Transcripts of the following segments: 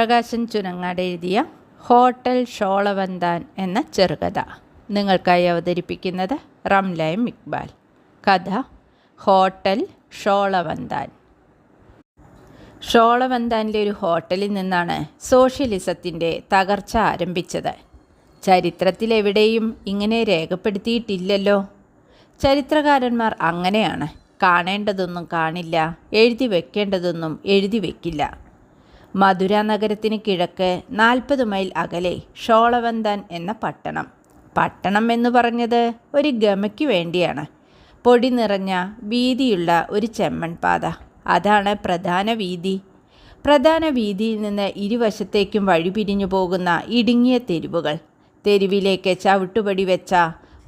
പ്രകാശൻ ചുനങ്ങാട് എഴുതിയ ഹോട്ടൽ ഷോളവന്താൻ എന്ന ചെറുകഥ നിങ്ങൾക്കായി അവതരിപ്പിക്കുന്നത് റംലൈം ഇക്ബാൽ. കഥ ഹോട്ടൽ ഷോളവന്താൻ. ഷോളവന്താനിലെ ഒരു ഹോട്ടലിൽ നിന്നാണ് സോഷ്യലിസത്തിന്റെ തകർച്ച ആരംഭിച്ചത്. ചരിത്രത്തിലെവിടെയും ഇങ്ങനെ രേഖപ്പെടുത്തിയിട്ടില്ലല്ലോ. ചരിത്രകാരന്മാർ അങ്ങനെയാണ് കാണേണ്ടതൊന്നും കാണില്ല എഴുതി വെക്കേണ്ടതൊന്നും എഴുതി വെക്കില്ല. മധുര നഗരത്തിന് കിഴക്ക് നാൽപ്പത് മൈൽ അകലെ ഷോളവന്താൻ എന്ന പട്ടണം. പട്ടണം എന്ന് പറഞ്ഞത് ഒരു ഗമയ്ക്ക് വേണ്ടിയാണ്. പൊടി നിറഞ്ഞ വീതിയുള്ള ഒരു ചെമ്മൺ പാത. അതാണ് പ്രധാന വീതി. പ്രധാന വീതിയിൽ നിന്ന് ഇരുവശത്തേക്കും വഴിപിരിഞ്ഞു പോകുന്ന ഇടുങ്ങിയ തെരുവുകൾ. തെരുവിലേക്ക് ചവിട്ടുപടി വെച്ച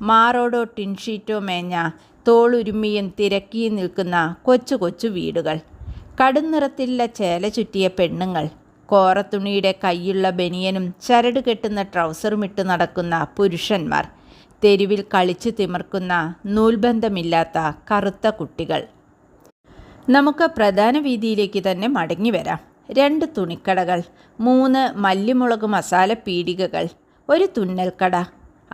മാറോടോ ടിൻഷീറ്റോ മേഞ്ഞ തോളുരുമ്മിയും തിരക്കിയും നിൽക്കുന്ന കൊച്ചു കൊച്ചു വീടുകൾ. കടുംനിറത്തിലുള്ള ചേല ചുറ്റിയ പെണ്ണുങ്ങൾ കോറത്തുണിയുടെ കൈയുള്ള ബനിയനും ചരട് കെട്ടുന്ന ട്രൗസറും ഇട്ട് നടക്കുന്ന പുരുഷന്മാർ തെരുവിൽ കളിച്ചു തിമിർക്കുന്ന നൂൽബന്ധമില്ലാത്ത കറുത്ത കുട്ടികൾ. നമുക്ക് പ്രധാന വീതിയിലേക്ക് തന്നെ മടങ്ങി വരാം. രണ്ട് തുണിക്കടകൾ മൂന്ന് മല്ലിമുളക് മസാല പീടികകൾ ഒരു തുന്നൽക്കട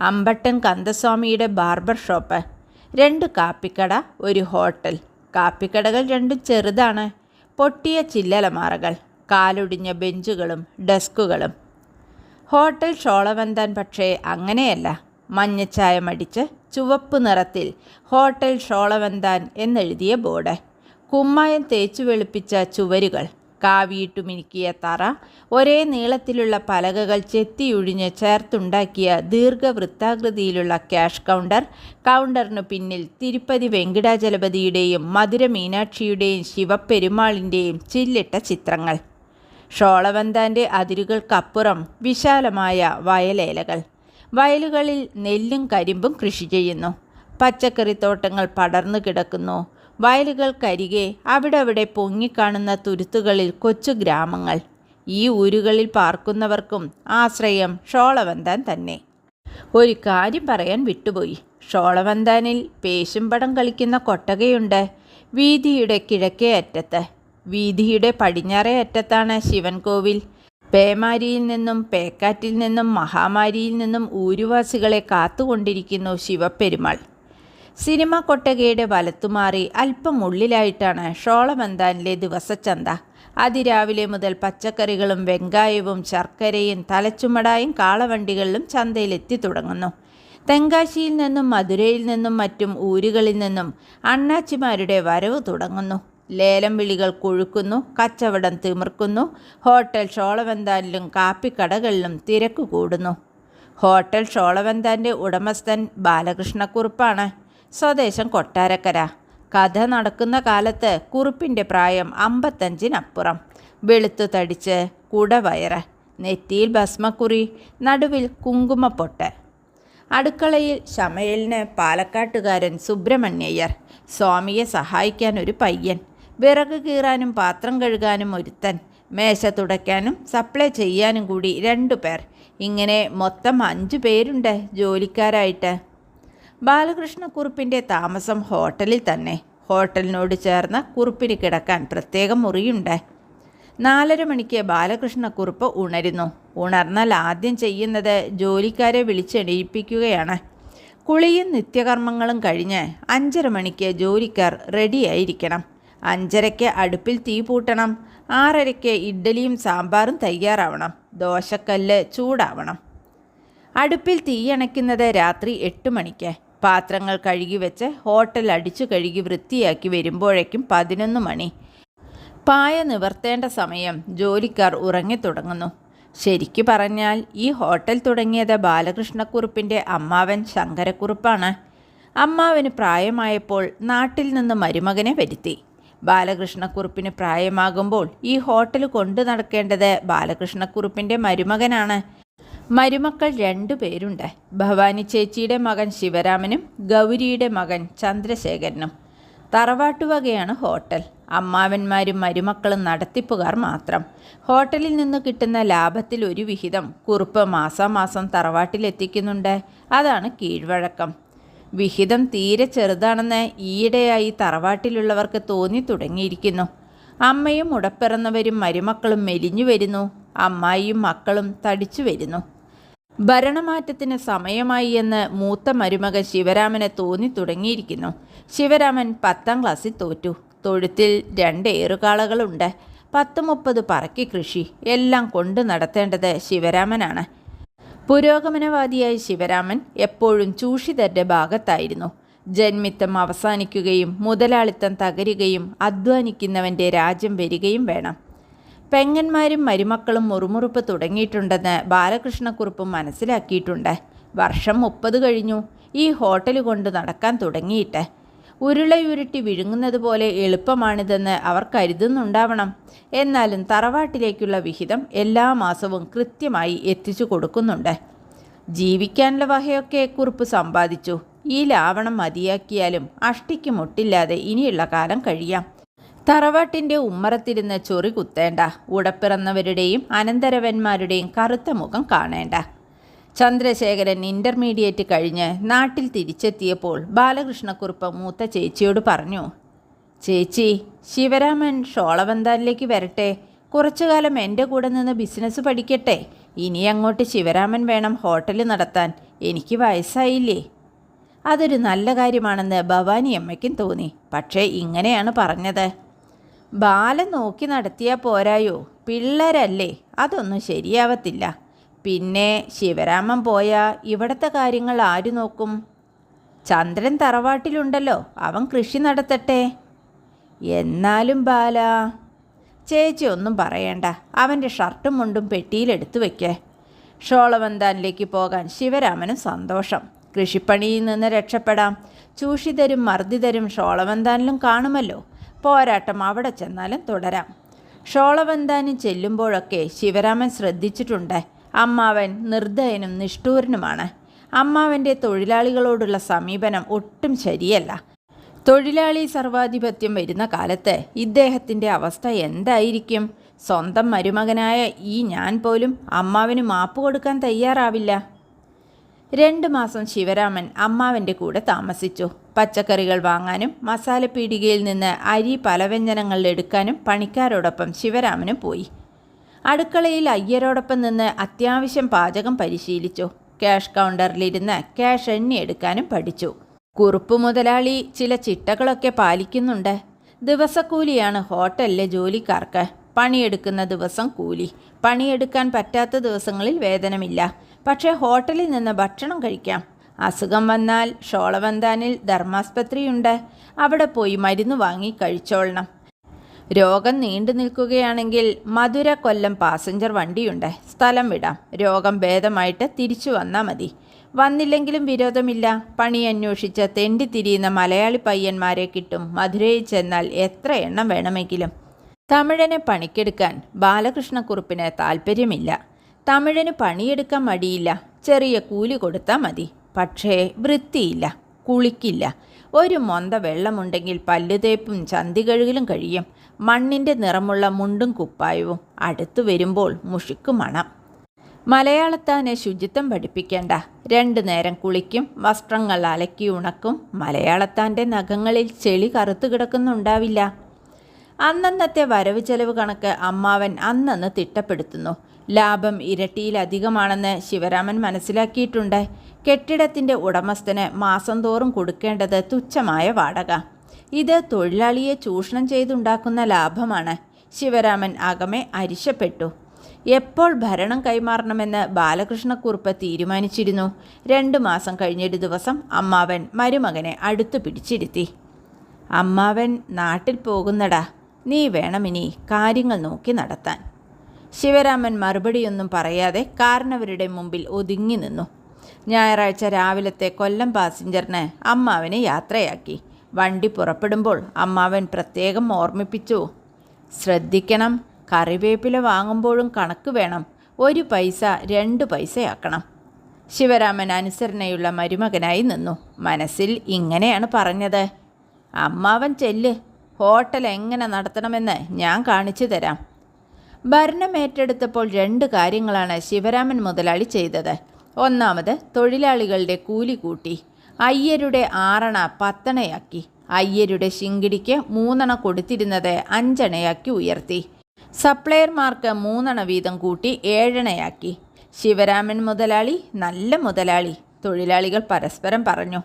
അമ്പട്ടൻ കന്തസ്വാമിയുടെ ബാർബർ ഷോപ്പ് രണ്ട് കാപ്പിക്കട ഒരു ഹോട്ടൽ. കാപ്പിക്കടകൾ രണ്ടും ചെറുതാണ്. പൊട്ടിയ ചില്ലലമാറകൾ കാലൊടിഞ്ഞ ബെഞ്ചുകളും ഡെസ്കുകളും. ഹോട്ടൽ ഷോളവന്താൻ പക്ഷേ അങ്ങനെയല്ല. മഞ്ഞച്ചായ മടിച്ച് ചുവപ്പ് നിറത്തിൽ ഹോട്ടൽ ഷോളവന്താൻ എന്നെഴുതിയ ബോർഡ്. കുമ്മായം തേച്ചു വെളുപ്പിച്ച ചുവരുകൾ. കാവിയിട്ടു മിനുക്കിയ തറ. ഒരേ നീളത്തിലുള്ള പലകകൾ ചെത്തിയൊഴിഞ്ഞ് ചേർത്തുണ്ടാക്കിയ ദീർഘവൃത്താകൃതിയിലുള്ള ക്യാഷ് കൗണ്ടർ. കൗണ്ടറിനു പിന്നിൽ തിരുപ്പതി വെങ്കിടാചലപതിയുടെയും മധുര മീനാക്ഷിയുടെയും ശിവപ്പെരുമാളിന്റെയും ചില്ലിട്ട ചിത്രങ്ങൾ. ഷോളവന്താന്റെ അതിരുകൾക്കപ്പുറം വിശാലമായ വയലേലകൾ. വയലുകളിൽ നെല്ലും കരിമ്പും കൃഷി ചെയ്യുന്നു. പച്ചക്കറിത്തോട്ടങ്ങൾ പടർന്നു കിടക്കുന്നു. വയലുകൾക്കരികെ അവിടെ പൊങ്ങിക്കാണുന്ന തുരുത്തുകളിൽ കൊച്ചു ഗ്രാമങ്ങൾ. ഈ ഊരുകളിൽ പാർക്കുന്നവർക്കും ആശ്രയം ഷോളവന്താൻ തന്നെ. ഒരു കാര്യം പറയാൻ വിട്ടുപോയി. ഷോളവന്താനിൽ പേശുംപടം കളിക്കുന്ന കൊട്ടകയുണ്ട്. വീതിയുടെ കിഴക്കേ അറ്റത്ത്. വീതിയുടെ പടിഞ്ഞാറേ അറ്റത്താണ് ശിവൻകോവിൽ പേമാരിയിൽ നിന്നും പേക്കാറ്റിൽ നിന്നും മഹാമാരിയിൽ നിന്നും ഊരുവാസികളെ കാത്തുകൊണ്ടിരിക്കുന്നു ശിവപ്പെരുമാൾ. സിനിമ കൊട്ടകയുടെ വലത്തുമാറി അല്പം ഉള്ളിലായിട്ടാണ് ഷോളമന്താനിലെ ദിവസച്ചന്ത. അതിരാവിലെ മുതൽ പച്ചക്കറികളും വെങ്കായവും ശർക്കരയും തലച്ചുമടായും കാളവണ്ടികളിലും ചന്തയിലെത്തി തുടങ്ങുന്നു. തെങ്കാശിയിൽ നിന്നും മധുരയിൽ നിന്നും മറ്റും ഊരുകളിൽ നിന്നും അണ്ണാച്ചിമാരുടെ വരവ് തുടങ്ങുന്നു. ലേലം വിളികൾ കൊഴുക്കുന്നു കച്ചവടം തിമിർക്കുന്നു ഹോട്ടൽ ഷോളവന്താനിലും കാപ്പിക്കടകളിലും തിരക്ക് കൂടുന്നു ഹോട്ടൽ ഷോളവന്താന്റെ ഉടമസ്ഥൻ ബാലകൃഷ്ണക്കുറുപ്പാണ്. സ്വദേശം കൊട്ടാരക്കര. കഥ നടക്കുന്ന കാലത്ത് കുറുപ്പിന്റെ പ്രായം അമ്പത്തഞ്ചിനപ്പുറം. വെളുത്തു തടിച്ച് കുടവയറ് നെറ്റിയിൽ ഭസ്മക്കുറി നടുവിൽ കുങ്കുമപ്പൊട്ട്. അടുക്കളയിൽ ശമയലിന് പാലക്കാട്ടുകാരൻ സുബ്രഹ്മണ്യയ്യർ സ്വാമിയെ സഹായിക്കാൻ ഒരു പയ്യൻ വിറക് കീറാനും പാത്രം കഴുകാനും ഒരുത്തൻ മേശ തുടയ്ക്കാനും സപ്ലൈ ചെയ്യാനും കൂടി രണ്ടു പേർ. ഇങ്ങനെ മൊത്തം അഞ്ചു പേരുണ്ട് ജോലിക്കാരായിട്ട്. ബാലകൃഷ്ണക്കുറുപ്പിന്റെ താമസം ഹോട്ടലിൽ തന്നെ. ഹോട്ടലിനോട് ചേർന്ന് കുറുപ്പിന് കിടക്കാൻ പ്രത്യേകം മുറിയുണ്ട്. നാലര മണിക്ക് ബാലകൃഷ്ണക്കുറുപ്പ് ഉണരുന്നു. ഉണർന്നാൽ ആദ്യം ചെയ്യുന്നത് ജോലിക്കാരെ വിളിച്ചെണീപ്പിക്കുകയാണ്. കുളിയും നിത്യകർമ്മങ്ങളും കഴിഞ്ഞ് അഞ്ചര മണിക്ക് ജോലിക്കാർ റെഡിയായിരിക്കണം. അഞ്ചരയ്ക്ക് അടുപ്പിൽ തീ പൂട്ടണം. ആറരയ്ക്ക് ഇഡ്ഡലിയും സാമ്പാറും തയ്യാറാവണം. ദോശക്കല്ല് ചൂടാവണം. അടുപ്പിൽ തീയണയ്ക്കുന്നത് രാത്രി എട്ട് മണിക്ക്. പാത്രങ്ങൾ കഴുകി വെച്ച് ഹോട്ടൽ അടിച്ചു കഴുകി വൃത്തിയാക്കി വരുമ്പോഴേക്കും പതിനൊന്ന് മണി. പായ നിവർത്തേണ്ട സമയം ജോലിക്കാർ ഉറങ്ങിത്തുടങ്ങുന്നു ശരിക്കു പറഞ്ഞാൽ ഈ ഹോട്ടൽ തുടങ്ങിയത് ബാലകൃഷ്ണക്കുറുപ്പിന്റെ അമ്മാവൻ ശങ്കരക്കുറുപ്പാണ്. അമ്മാവന് പ്രായമായപ്പോൾ നാട്ടിൽ നിന്ന് മരുമകനെ വരുത്തി. ബാലകൃഷ്ണക്കുറുപ്പിന് പ്രായമാകുമ്പോൾ ഈ ഹോട്ടൽ കൊണ്ടു നടക്കേണ്ടത് ബാലകൃഷ്ണക്കുറുപ്പിന്റെ മരുമകനാണ്. മരുമക്കൾ രണ്ടു പേരുണ്ട്. ഭവാനി ചേച്ചിയുടെ മകൻ ശിവരാമനും ഗൗരിയുടെ മകൻ ചന്ദ്രശേഖരനും. തറവാട്ടുവകയാണ് ഹോട്ടൽ. അമ്മാവന്മാരും മരുമക്കളും നടത്തിപ്പുകാർ മാത്രം. ഹോട്ടലിൽ നിന്ന് കിട്ടുന്ന ലാഭത്തിൽ ഒരു വിഹിതം കുറുപ്പ് മാസാമാസം തറവാട്ടിലെത്തിക്കുന്നുണ്ട്. അതാണ് കീഴ്വഴക്കം. വിഹിതം തീരെ ചെറുതാണെന്ന് ഈയിടെയായി തറവാട്ടിലുള്ളവർക്ക് തോന്നി തുടങ്ങിയിരിക്കുന്നു. അമ്മയും ഉടപ്പിറന്നവരും മരുമക്കളും മെലിഞ്ഞു വരുന്നു. അമ്മായിയും മക്കളും തടിച്ചു വരുന്നു. ഭരണമാറ്റത്തിന് സമയമായി എന്ന് മൂത്ത മരുമകൻ ശിവരാമന് തോന്നി തുടങ്ങിയിരിക്കുന്നു. ശിവരാമൻ പത്താം ക്ലാസ്സിൽ തോറ്റു. തൊഴുത്തിൽ രണ്ട് ഏറുകാളകളുണ്ട്. പത്ത് മുപ്പത് പറക്കി കൃഷി. എല്ലാം കൊണ്ടു നടത്തേണ്ടത് ശിവരാമനാണ്. പുരോഗമനവാദിയായ ശിവരാമൻ എപ്പോഴും ചൂഷിതരുടെ ഭാഗത്തായിരുന്നു. ജന്മിത്തം അവസാനിക്കുകയും മുതലാളിത്തം തകരുകയും അധ്വാനിക്കുന്നവന്റെ രാജ്യം വരികയും വേണം. പെങ്ങന്മാരും മരുമക്കളും മുറുമുറുപ്പ് തുടങ്ങിയിട്ടുണ്ടെന്ന് ബാലകൃഷ്ണക്കുറുപ്പും മനസ്സിലാക്കിയിട്ടുണ്ട്. വർഷം മുപ്പത് കഴിഞ്ഞു. ഈ ഹോട്ടൽ കൊണ്ട് നടക്കാൻ തുടങ്ങിയിട്ട്. ഉരുളയുരുട്ടി വിഴുങ്ങുന്നത് പോലെ എളുപ്പമാണിതെന്ന് അവർ കരുതുന്നുണ്ടാവണം. എന്നാലും തറവാട്ടിലേക്കുള്ള വിഹിതം എല്ലാ മാസവും കൃത്യമായി എത്തിച്ചു കൊടുക്കുന്നുണ്ട്. ജീവിക്കാനുള്ള വകയൊക്കെ കുറിപ്പ് സമ്പാദിച്ചു. ഈ ലാവണം മതിയാക്കിയാലും അഷ്ടിക്ക് മുട്ടില്ലാതെ ഇനിയുള്ള കാലം കഴിയാം. തറവാട്ടിന്റെ ഉമ്മറത്തിരുന്ന് ചൊറി കുത്തേണ്ട. ഉടപ്പിറന്നവരുടെയും അനന്തരവന്മാരുടെയും കറുത്ത മുഖം കാണേണ്ട. ചന്ദ്രശേഖരൻ ഇന്റർമീഡിയറ്റ് കഴിഞ്ഞ് നാട്ടിൽ തിരിച്ചെത്തിയപ്പോൾ ബാലകൃഷ്ണക്കുറുപ്പ് മൂത്ത ചേച്ചിയോട് പറഞ്ഞു ചേച്ചി ശിവരാമൻ ഷോളവന്താനിലേക്ക് വരട്ടെ. കുറച്ചു കാലം എന്റെ കൂടെ നിന്ന് ബിസിനസ് പഠിക്കട്ടെ. ഇനി അങ്ങോട്ട് ശിവരാമൻ വേണം ഹോട്ടൽ നടത്താൻ. എനിക്ക് വയസ്സായില്ലേ. അതൊരു നല്ല കാര്യമാണെന്ന് ഭവാനി അമ്മയ്ക്കും തോന്നി. പക്ഷേ ഇങ്ങനെയാണ് പറഞ്ഞത്. ബാലൻ നോക്കി നടത്തിയാൽ പോരായോ? പിള്ളേരല്ലേ അതൊന്നും ശരിയാവത്തില്ല. പിന്നെ ശിവരാമൻ പോയാൽ ഇവിടുത്തെ കാര്യങ്ങൾ ആര് നോക്കും? ചന്ദ്രൻ തറവാട്ടിലുണ്ടല്ലോ അവൻ കൃഷി നടത്തട്ടെ. എന്നാലും ബാല ചേച്ചി ഒന്നും പറയണ്ട അവന്റെ ഷർട്ടും മുണ്ടും പെട്ടിയിലെടുത്തു വയ്ക്കേ ഷോളവന്താനിലേക്ക് പോകാൻ ശിവരാമനും സന്തോഷം. കൃഷിപ്പണിയിൽ നിന്ന് രക്ഷപ്പെടാം. ചൂഷിതരും മർദ്ദിതരും ഷോളവന്താനിലും കാണുമല്ലോ. പോരാട്ടം അവിടെ ചെന്നാലും തുടരാം. ഷോളവന്താനി ചെല്ലുമ്പോഴൊക്കെ ശിവരാമൻ ശ്രദ്ധിച്ചിട്ടുണ്ട്. അമ്മാവൻ നിർദ്ദയനും നിഷ്ഠൂരനുമാണ്. അമ്മാവന്റെ തൊഴിലാളികളോടുള്ള സമീപനം ഒട്ടും ശരിയല്ല. തൊഴിലാളി സർവാധിപത്യം വരുന്ന കാലത്ത് ഇദ്ദേഹത്തിന്റെ അവസ്ഥ എന്തായിരിക്കും? സ്വന്തം മരുമകനായ ഈ ഞാൻ പോലും അമ്മാവിന് മാപ്പ് കൊടുക്കാൻ തയ്യാറാവില്ല. രണ്ട് മാസം ശിവരാമൻ അമ്മാവന്റെ കൂടെ താമസിച്ചു. പച്ചക്കറികൾ വാങ്ങാനും മസാലപ്പീടികയിൽ നിന്ന് അരി പലവ്യഞ്ജനങ്ങൾ എടുക്കാനും പണിക്കാരോടൊപ്പം ശിവരാമനും പോയി. അടുക്കളയിൽ അയ്യരോടൊപ്പം നിന്ന് അത്യാവശ്യം പാചകം പരിശീലിച്ചു. ക്യാഷ് കൗണ്ടറിലിരുന്ന് ക്യാഷ് എണ്ണിയെടുക്കാനും പഠിച്ചു. കുറുപ്പ് മുതലാളി ചില ചിട്ടകളൊക്കെ പാലിക്കുന്നുണ്ട്. ദിവസക്കൂലിയാണ് ഹോട്ടലിലെ ജോലിക്കാർക്ക്. പണിയെടുക്കുന്ന ദിവസം കൂലി. പണിയെടുക്കാൻ പറ്റാത്ത ദിവസങ്ങളിൽ വേതനമില്ല. പക്ഷേ ഹോട്ടലിൽ നിന്ന് ഭക്ഷണം കഴിക്കാം. അസുഖം വന്നാൽ ഷോളവന്താനിൽ ധർമാസ്പത്രിയുണ്ട്. അവിടെ പോയി മരുന്ന് വാങ്ങി കഴിച്ചോളണം. രോഗം നീണ്ടു നിൽക്കുകയാണെങ്കിൽ മധുര കൊല്ലം പാസഞ്ചർ വണ്ടിയുണ്ട്. സ്ഥലം വിടാം. രോഗം ഭേദമായിട്ട് തിരിച്ചു വന്നാൽ മതി. വന്നില്ലെങ്കിലും വിരോധമില്ല. പണി അന്വേഷിച്ച് തെണ്ടി തിരിയുന്ന മലയാളി പയ്യന്മാരെ കിട്ടും. മധുരയിൽ ചെന്നാൽ എത്ര എണ്ണം വേണമെങ്കിലും. തമിഴനെ പണിക്കെടുക്കാൻ ബാലകൃഷ്ണക്കുറുപ്പിന് താല്പര്യമില്ല തമിഴന് പണിയെടുക്കാൻ മടിയില്ല. ചെറിയ കൂലി കൊടുത്താൽ മതി. പക്ഷേ വൃത്തിയില്ല കുളിക്കില്ല. ഒരു മൊന്ത വെള്ളമുണ്ടെങ്കിൽ പല്ലുതേപ്പും ചന്തി കഴുകലും കഴിയും. മണ്ണിന്റെ നിറമുള്ള മുണ്ടും കുപ്പായവും അടുത്തു വരുമ്പോൾ മുഷിക്കു മണം. മലയാളത്താനെ ശുചിത്വം പഠിപ്പിക്കേണ്ട. രണ്ടു നേരം കുളിക്കും വസ്ത്രങ്ങൾ അലക്കി ഉണക്കും. മലയാളത്താന്റെ നഖങ്ങളിൽ ചെളി കറുത്തു കിടക്കുന്നുണ്ടാവില്ല. അന്നന്നത്തെ വരവ് ചെലവ് കണക്ക് അമ്മാവൻ അന്നന്ന് തിട്ടപ്പെടുത്തുന്നു. ലാഭം ഇരട്ടിയിലധികമാണെന്ന് ശിവരാമൻ മനസ്സിലാക്കിയിട്ടുണ്ട്. കെട്ടിടത്തിന്റെ ഉടമസ്ഥന് മാസം തോറും കൊടുക്കേണ്ടത് തുച്ഛമായ വാടക. ഇത് തൊഴിലാളിയെ ചൂഷണം ചെയ്തുണ്ടാക്കുന്ന ലാഭമാണ്. ശിവരാമൻ അകമെ അരിശപ്പെട്ടു. എപ്പോൾ ഭരണം കൈമാറണമെന്ന് ബാലകൃഷ്ണക്കുറുപ്പ് തീരുമാനിച്ചിരുന്നു. രണ്ട് മാസം കഴിഞ്ഞൊരു ദിവസം അമ്മാവൻ മരുമകനെ അടുത്തു പിടിച്ചിരുത്തി. അമ്മാവൻ നാട്ടിൽ പോകുന്നടാ. നീ വേണമിനി കാര്യങ്ങൾ നോക്കി നടത്താൻ. ശിവരാമൻ മറുപടിയൊന്നും പറയാതെ കാരണവരുടെ മുമ്പിൽ ഒതുങ്ങി നിന്നു. ഞായറാഴ്ച രാവിലത്തെ കൊല്ലം പാസഞ്ചറിന് അമ്മാവനെ യാത്രയാക്കി. വണ്ടി പുറപ്പെടുമ്പോൾ അമ്മാവൻ പ്രത്യേകം ഓർമ്മിപ്പിച്ചു. ശ്രദ്ധിക്കണം കറിവേപ്പില വാങ്ങുമ്പോഴും കണക്ക് വേണം. ഒരു പൈസ രണ്ട് പൈസയാക്കണം. ശിവരാമൻ അനുസരണയുള്ള മരുമകനായി നിന്നു. മനസ്സിൽ ഇങ്ങനെയാണ് പറഞ്ഞത്. അമ്മാവൻ ചെല്ല്. ഹോട്ടൽ എങ്ങനെ നടത്തണമെന്ന് ഞാൻ കാണിച്ചു തരാം. ഭരണം ഏറ്റെടുത്തപ്പോൾ രണ്ട് കാര്യങ്ങളാണ് ശിവരാമൻ മുതലാളി ചെയ്തത്. ഒന്നാമത് തൊഴിലാളികളുടെ കൂലി കൂട്ടി. അയ്യരുടെ ആറണ പത്തണയാക്കി. അയ്യരുടെ ശിങ്കിടിക്ക് മൂന്നെണ്ണ കൊടുത്തിരുന്നത് അഞ്ചണയാക്കി ഉയർത്തി. സപ്ലയർമാർക്ക് മൂന്നെണ്ണ വീതം കൂട്ടി ഏഴണയാക്കി. ശിവരാമൻ മുതലാളി നല്ല മുതലാളി. തൊഴിലാളികൾ പരസ്പരം പറഞ്ഞു.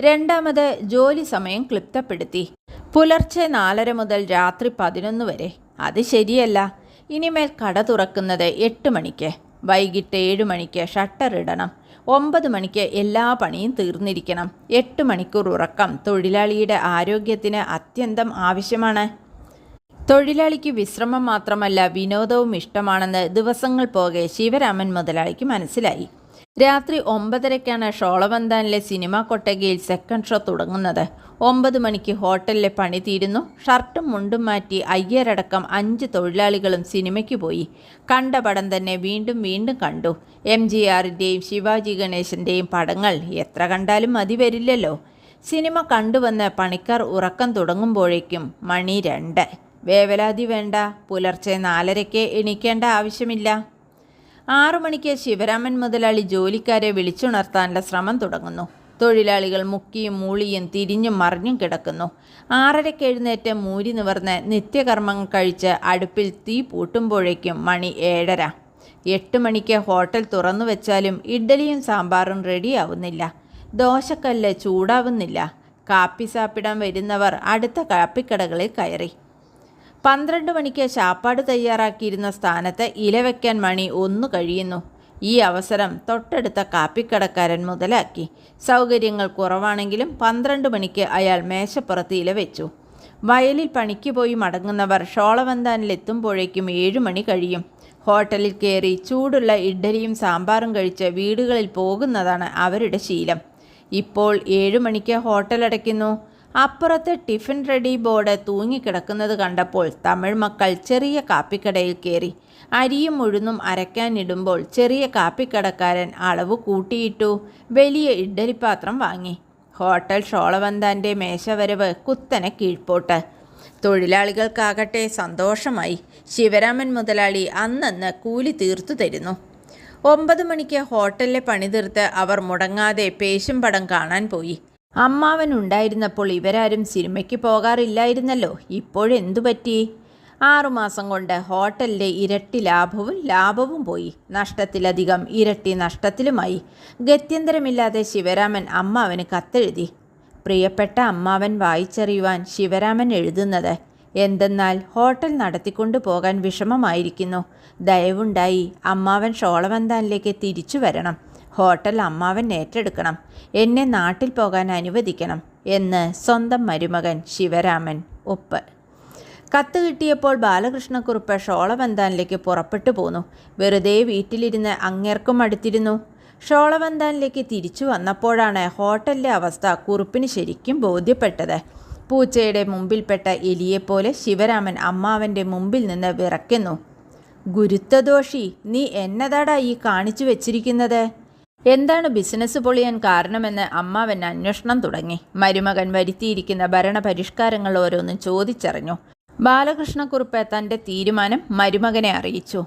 രണ്ടാമത് ജോലി സമയം ക്ലിപ്തപ്പെടുത്തി. പുലർച്ചെ നാലര മുതൽ രാത്രി പതിനൊന്ന് വരെ. അത് ശരിയല്ല. ഇനിമേൽ കട തുറക്കുന്നത് എട്ട് മണിക്ക്. വൈകിട്ട് ഏഴ് മണിക്ക് ഷട്ടർ ഇടണം. ഒമ്പത് മണിക്ക് എല്ലാ പണിയും തീർന്നിരിക്കണം. എട്ട് മണിക്കൂർ ഉറക്കം തൊഴിലാളിയുടെ ആരോഗ്യത്തിന് അത്യന്തം ആവശ്യമാണ്. തൊഴിലാളിക്ക് വിശ്രമം മാത്രമല്ല വിനോദവും ഇഷ്ടമാണെന്ന് ദിവസങ്ങൾ പോകെ ശിവരാമൻ മുതലാളിക്ക് മനസ്സിലായി. രാത്രി ഒമ്പതരയ്ക്കാണ് ഷോളവന്താനിലെ സിനിമാ കൊട്ടകയിൽ സെക്കൻഡ് ഷോ തുടങ്ങുന്നത്. ഒമ്പത് മണിക്ക് ഹോട്ടലിലെ പണി തീരുന്നു. ഷർട്ടും മുണ്ടും മാറ്റി അയ്യരടക്കം അഞ്ച് തൊഴിലാളികളും സിനിമയ്ക്ക് പോയി. കണ്ട പടം തന്നെ വീണ്ടും വീണ്ടും കണ്ടു. എം ജി ആറിന്റെയും ശിവാജി ഗണേശന്റെയും പടങ്ങൾ എത്ര കണ്ടാലും മതി വരില്ലല്ലോ. സിനിമ കണ്ടുവന്ന് പണിക്കാർ ഉറക്കം തുടങ്ങുമ്പോഴേക്കും മണി രണ്ട്. വേവലാതി വേണ്ട പുലർച്ചെ നാലരയ്ക്ക് എണീക്കേണ്ട ആവശ്യമില്ല. ആറു മണിക്ക് ശിവരാമൻ മുതലാളി ജോലിക്കാരെ വിളിച്ചുണർത്താനുള്ള ശ്രമം തുടങ്ങുന്നു. തൊഴിലാളികൾ മുക്കിയും മൂളിയും തിരിഞ്ഞും മറിഞ്ഞും കിടക്കുന്നു. ആറരയ്ക്ക് എഴുന്നേറ്റ് മൂരി നിവർന്ന് നിത്യകർമ്മങ്ങൾ കഴിച്ച് അടുപ്പിൽ തീ പൂട്ടുമ്പോഴേക്കും മണി ഏഴര. എട്ട് മണിക്ക് ഹോട്ടൽ തുറന്നു വെച്ചാലും ഇഡ്ഡലിയും സാമ്പാറും റെഡിയാവുന്നില്ല. ദോശക്കല്ല് ചൂടാവുന്നില്ല. കാപ്പി സാപ്പിടാൻ വരുന്നവർ അടുത്ത കാപ്പിക്കടകളിൽ കയറി. പന്ത്രണ്ട് മണിക്ക് ശാപ്പാട് തയ്യാറാക്കിയിരുന്ന സ്ഥാനത്ത് ഇല വയ്ക്കാൻ മണി ഒന്നു കഴിയുന്നു. ഈ അവസരം തൊട്ടടുത്ത കാപ്പിക്കടക്കാരൻ മുതലാക്കി. സൗകര്യങ്ങൾ കുറവാണെങ്കിലും പന്ത്രണ്ട് മണിക്ക് അയാൾ മേശപ്പുറത്ത് ഇല വെച്ചു. വയലിൽ പണിക്ക് പോയി മടങ്ങുന്നവർ ഷോളവന്താനിലെത്തുമ്പോഴേക്കും മണി കഴിയും. ഹോട്ടലിൽ കയറി ചൂടുള്ള ഇഡ്ഡലിയും സാമ്പാറും കഴിച്ച് വീടുകളിൽ പോകുന്നതാണ് അവരുടെ ശീലം. ഇപ്പോൾ ഏഴുമണിക്ക് ഹോട്ടൽ അടയ്ക്കുന്നു അപ്പുറത്ത് ടിഫിൻ റെഡി ബോർഡ് തൂങ്ങിക്കിടക്കുന്നത് കണ്ടപ്പോൾ തമിഴ് മക്കൾ ചെറിയ കാപ്പിക്കടയിൽ കയറി. അരിയും ഉഴുന്നും അരയ്ക്കാനിടുമ്പോൾ ചെറിയ കാപ്പിക്കടക്കാരൻ അളവ് കൂട്ടിയിട്ടു വലിയ ഇഡ്ഡലിപ്പാത്രം വാങ്ങി. ഹോട്ടൽ ഷോളവന്താന്റെ മേശവരവ് കുത്തനെ കീഴ്പോട്ട്. തൊഴിലാളികൾക്കാകട്ടെ സന്തോഷമായി. ശിവരാമൻ മുതലാളി അന്നന്ന് കൂലി തീർത്തു തരുന്നു. ഒമ്പത് മണിക്ക് ഹോട്ടലിലെ പണി തീർത്ത് അവർ മുടങ്ങാതെ പേശും പടം കാണാൻ പോയി. അമ്മാവൻ ഉണ്ടായിരുന്നപ്പോൾ ഇവരാരും സിനിമയ്ക്ക് പോകാറില്ലായിരുന്നല്ലോ. ഇപ്പോഴെന്തു പറ്റി? ആറുമാസം കൊണ്ട് ഹോട്ടലിലെ ഇരട്ടി ലാഭവും ലാഭവും പോയി. നഷ്ടത്തിലധികം ഇരട്ടി നഷ്ടത്തിലുമായി. ഗത്യന്തരമില്ലാതെ ശിവരാമൻ അമ്മാവന് കത്തെഴുതി. പ്രിയപ്പെട്ട അമ്മാവൻ വായിച്ചറിയുവാൻ ശിവരാമൻ എഴുതുന്നത് എന്തെന്നാൽ ഹോട്ടൽ നടത്തിക്കൊണ്ടു പോകാൻ വിഷമമായിരിക്കുന്നു. ദയവുണ്ടായി അമ്മാവൻ ഷോളവന്താനിലേക്ക് തിരിച്ചു വരണം. ഹോട്ടൽ അമ്മാവൻ ഏറ്റെടുക്കണം. എന്നെ നാട്ടിൽ പോകാൻ അനുവദിക്കണം എന്ന് സ്വന്തം മരുമകൻ ശിവരാമൻ ഒപ്പ് കത്ത് കിട്ടിയപ്പോൾ ബാലകൃഷ്ണക്കുറുപ്പ് ഷോളവന്താനിലേക്ക് പുറപ്പെട്ടു പോന്നു. വെറുതെ വീട്ടിലിരുന്ന് അങ്ങേർക്കും അടുത്തിരുന്നു. ഷോളവന്താനിലേക്ക് തിരിച്ചു വന്നപ്പോഴാണ് ഹോട്ടലിലെ അവസ്ഥ കുറുപ്പിന് ശരിക്കും ബോധ്യപ്പെട്ടത്. പൂച്ചയുടെ മുമ്പിൽപ്പെട്ട എലിയെപ്പോലെ ശിവരാമൻ അമ്മാവന്റെ മുമ്പിൽ നിന്ന് വിറയ്ക്കുന്നു. ഗുരുത്വദോഷി നീ എന്നതാടാ ഈ കാണിച്ചു വെച്ചിരിക്കുന്നത്? എന്താണ് ബിസിനസ് പൊളിയാൻ കാരണമെന്ന് അമ്മാവൻ അന്വേഷണം തുടങ്ങി. മരുമകൻ വരുത്തിയിരിക്കുന്ന ഭരണപരിഷ്കാരങ്ങൾ ഓരോന്നും ചോദിച്ചറിഞ്ഞു. ബാലകൃഷ്ണക്കുറുപ്പ് തന്റെ തീരുമാനം മരുമകനെ അറിയിച്ചു.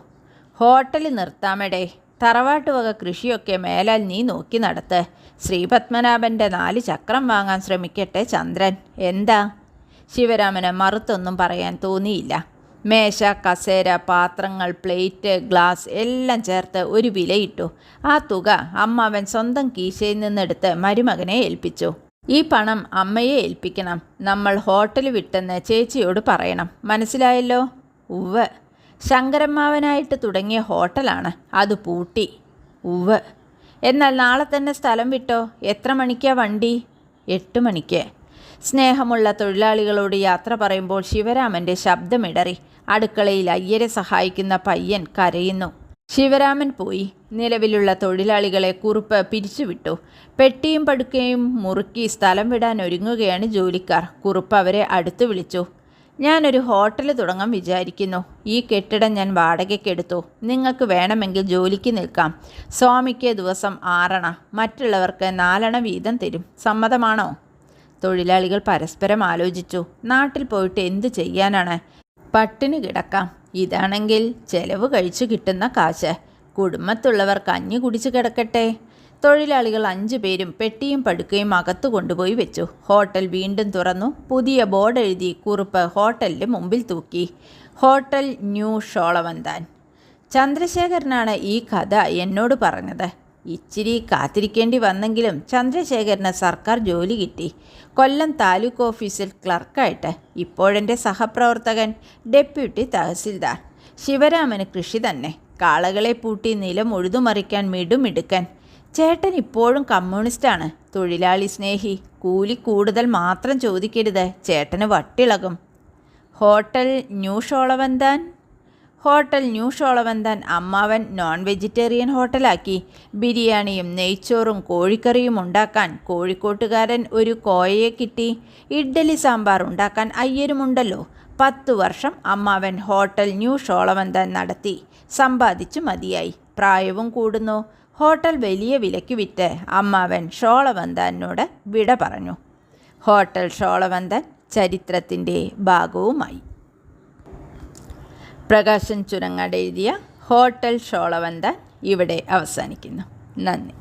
ഹോട്ടലിൽ നിർത്താമെടേ. തറവാട്ട് വക കൃഷിയൊക്കെ മേലാൽ നീ നോക്കി നടത്ത്. ശ്രീപത്മനാഭന്റെ നാല് ചക്രം വാങ്ങാൻ ശ്രമിക്കട്ടെ ചന്ദ്രൻ. എന്താ? ശിവരാമന് മറുത്തൊന്നും പറയാൻ തോന്നിയില്ല. മേശ കസേര പാത്രങ്ങൾ പ്ലേറ്റ് ഗ്ലാസ് എല്ലാം ചേർത്ത് ഒരു വിലയിട്ടു. ആ തുക അമ്മാവൻ സ്വന്തം കീശയിൽ നിന്നെടുത്ത് മരുമകനെ ഏൽപ്പിച്ചു. ഈ പണം അമ്മയെ ഏൽപ്പിക്കണം. നമ്മൾ ഹോട്ടൽ വിട്ടെന്ന് ചേച്ചിയോട് പറയണം. മനസ്സിലായല്ലോ? ഉവ്വ്. ശങ്കരമ്മാവനായിട്ട് തുടങ്ങിയ ഹോട്ടലാണ്. അത് പൂട്ടി. ഉവ്വ്. എന്നാൽ നാളെ തന്നെ സ്ഥലം വിട്ടോ? എത്ര മണിക്കാ വണ്ടി? എട്ട് മണിക്ക്. സ്നേഹമുള്ള തൊഴിലാളികളോട് യാത്ര പറയുമ്പോൾ ശിവരാമന്റെ ശബ്ദമിടറി. അടുക്കളയിൽ അയ്യരെ സഹായിക്കുന്ന പയ്യൻ കരയുന്നു. ശിവരാമൻ പോയി. നിലവിലുള്ള തൊഴിലാളികളെ കുറുപ്പ് പിരിച്ചുവിട്ടു. പെട്ടിയും പടുക്കയും മുറുക്കി സ്ഥലം വിടാൻ ഒരുങ്ങുകയാണ് ജോലിക്കാർ. കുറുപ്പ് അവരെ അടുത്തു വിളിച്ചു. ഞാനൊരു ഹോട്ടൽ തുടങ്ങാൻ വിചാരിക്കുന്നു. ഈ കെട്ടിടം ഞാൻ വാടകയ്ക്കെടുത്തു നിങ്ങൾക്ക് വേണമെങ്കിൽ ജോലിക്ക് നിൽക്കാം. സ്വാമിക്ക് ദിവസം ആറണ മറ്റുള്ളവർക്ക് നാലണ വീതം തരും. സമ്മതമാണോ? തൊഴിലാളികൾ പരസ്പരം ആലോചിച്ചു. നാട്ടിൽ പോയിട്ട് എന്തു ചെയ്യാനാണ്? പട്ടിണി കിടക്കാം. ഇതാണെങ്കിൽ ചെലവ് കഴിച്ചു കിട്ടുന്ന കാശ്. കുടുംബത്തുള്ളവർ കഞ്ഞി കുടിച്ചു കിടക്കട്ടെ. തൊഴിലാളികൾ അഞ്ചു പേരും പെട്ടിയും പടുക്കയും അകത്തു കൊണ്ടുപോയി വെച്ചു. ഹോട്ടൽ വീണ്ടും തുറന്നു. പുതിയ ബോർഡ് എഴുതി കുറിപ്പ് ഹോട്ടലിന്റെ മുമ്പിൽ തൂക്കി. Hotel new ഷോളവന്താൻ. ചന്ദ്രശേഖരനാണ് ഈ കഥ എന്നോട് പറഞ്ഞത്. ഇച്ചിരി കാത്തിരിക്കേണ്ടി വന്നെങ്കിലും ചന്ദ്രശേഖരന് സർക്കാർ ജോലി കിട്ടി. കൊല്ലം താലൂക്ക് ഓഫീസിൽ ക്ലർക്കായിട്ട്. ഇപ്പോഴെന്റെ സഹപ്രവർത്തകൻ ഡെപ്യൂട്ടി തഹസിൽദാർ. ശിവരാമന് കൃഷി തന്നെ. കാളകളെ പൂട്ടി നിലം ഉഴുതുമറിക്കാൻ മിടുമിടുക്കൻ. ചേട്ടൻ ഇപ്പോഴും കമ്മ്യൂണിസ്റ്റാണ്. തൊഴിലാളി സ്നേഹി. കൂലി കൂടുതൽ മാത്രം ചോദിക്കരുത്. ചേട്ടന് വട്ടിളകും. Hotel new Sholavanthan? Hotel new Sholavanthan അമ്മാവൻ നോൺ വെജിറ്റേറിയൻ ഹോട്ടലാക്കി. ബിരിയാണിയും നെയ്ച്ചോറും കോഴിക്കറിയും ഉണ്ടാക്കാൻ കോഴിക്കോട്ടുകാരൻ ഒരു കോയയെ കിട്ടി. ഇഡ്ഡലി സാമ്പാർ ഉണ്ടാക്കാൻ അയ്യരുമുണ്ടല്ലോ. പത്തു വർഷം അമ്മാവൻ ഹോട്ടൽ ന്യൂ ഷോളവന്തൻ നടത്തി. സമ്പാദിച്ചു മതിയായി. പ്രായവും കൂടുന്നു. ഹോട്ടൽ വലിയ വിലയ്ക്ക് വിറ്റ് അമ്മാവൻ ഷോളവന്താനോട് വിട പറഞ്ഞു. ഹോട്ടൽ ഷോളവന്തൻ ചരിത്രത്തിന്റെ ഭാഗവുമായി. പ്രകാശൻ ചുരങ്ങാട് എഴുതിയ ഹോട്ടൽ ഷോളവന്താൻ ഇവിടെ അവസാനിക്കുന്നു. നന്ദി.